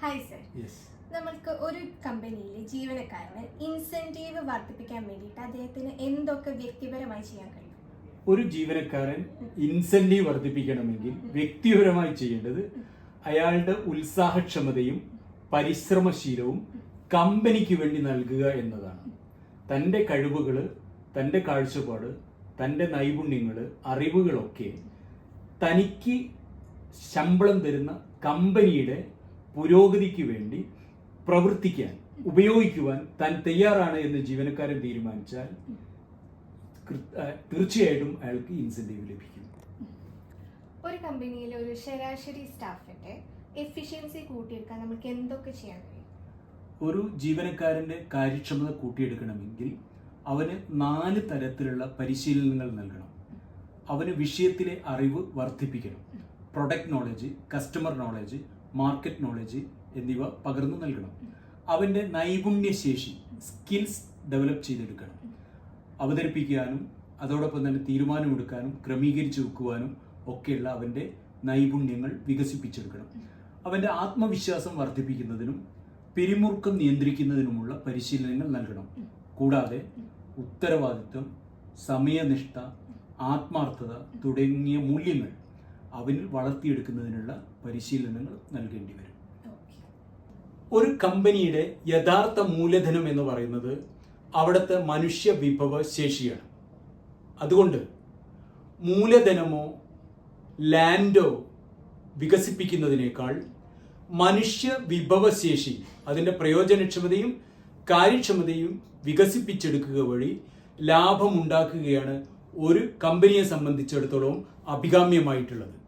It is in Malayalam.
ഹായ് സർ നമ്മൾക്ക് ഒരു കമ്പനിയിലെ ജീവനക്കാരന് ഇൻസെന്റീവ് വർദ്ധിപ്പിക്കാൻ വേണ്ടിയിട്ട് അദ്ദേഹത്തിന് എന്തൊക്കെ വ്യക്തിപരമായി ചെയ്യാൻ കഴിയും? ഒരു ജീവനക്കാരൻ ഇൻസെന്റീവ് വർദ്ധിപ്പിക്കണമെങ്കിൽ വ്യക്തിപരമായി ചെയ്യേണ്ടത് അയാളുടെ ഉത്സാഹക്ഷമതയും പരിശ്രമശീലവും കമ്പനിക്ക് വേണ്ടി നൽകുക എന്നതാണ്. തന്റെ കഴിവുകൾ തന്റെ കാഴ്ചപ്പാട് തന്റെ നൈപുണ്യങ്ങൾ അറിവുകളൊക്കെ തനിക്ക് ശമ്പളം തരുന്ന കമ്പനിയുടെ പുരോഗതിക്ക് വേണ്ടി പ്രവർത്തിക്കാൻ ഉപയോഗിക്കുവാൻ താൻ തയ്യാറാണ് എന്ന് ജീവനക്കാരൻ തീരുമാനിച്ചാൽ തീർച്ചയായിട്ടും അയാൾക്ക് ഇൻസെന്റീവ് ലഭിക്കും. ഒരു കമ്പനിയിലെ ഒരു ശരാശരി സ്റ്റാഫിന്റെ എഫിഷ്യൻസി കൂട്ടിയെടുക്കാൻ നമുക്ക് എന്തൊക്കെ ചെയ്യാൻ കഴിയും? ഒരു ജീവനക്കാരന്റെ കാര്യക്ഷമത കൂട്ടിയെടുക്കണമെങ്കിൽ അവന് നാല് തരത്തിലുള്ള പരിശീലനങ്ങൾ നൽകണം. അവന് വിഷയത്തിലെ അറിവ് വർദ്ധിപ്പിക്കണം. Product knowledge customer knowledge market knowledge എന്നിവ പകർന്നു നൽകണം. അവന്റെ നൈപുണ്യശേഷി സ്കിൽസ് ഡെവലപ്പ് ചെയ്തെടുക്കണം. അവതരിപ്പിക്കാനും അതോടൊപ്പം തന്നെ തീരുമാനമെടുക്കാനും ക്രമീകരിച്ചു വെക്കുവാനും ഒക്കെയുള്ള അവന്റെ നൈപുണ്യങ്ങൾ വികസിപ്പിച്ചെടുക്കണം. അവന്റെ ആത്മവിശ്വാസം വർദ്ധിപ്പിക്കുന്നതിനും പിരിമുറുക്കം നിയന്ത്രിക്കുന്നതിനുമുള്ള പരിശീലനങ്ങൾ നൽകണം. കൂടാതെ ഉത്തരവാദിത്വം സമയനിഷ്ഠ ആത്മാർത്ഥത തുടങ്ങിയ മൂല്യങ്ങൾ അവനിൽ വളർത്തിയെടുക്കുന്നതിനുള്ള പരിശീലനങ്ങൾ നൽകേണ്ടി വരും. ഒരു കമ്പനിയുടെ യഥാർത്ഥ മൂലധനം എന്ന് പറയുന്നത് അവിടുത്തെ മനുഷ്യ വിഭവ ശേഷിയാണ്. അതുകൊണ്ട് മൂലധനമോ ലാൻഡോ വികസിപ്പിക്കുന്നതിനേക്കാൾ മനുഷ്യ വിഭവശേഷി അതിന്റെ പ്രയോജനക്ഷമതയും കാര്യക്ഷമതയും വികസിപ്പിച്ചെടുക്കുക വഴി ലാഭമുണ്ടാക്കുകയാണ് ഒരു കമ്പനിയെ സംബന്ധിച്ചിടത്തോളം അഭികാമ്യമായിട്ടുള്ളത്.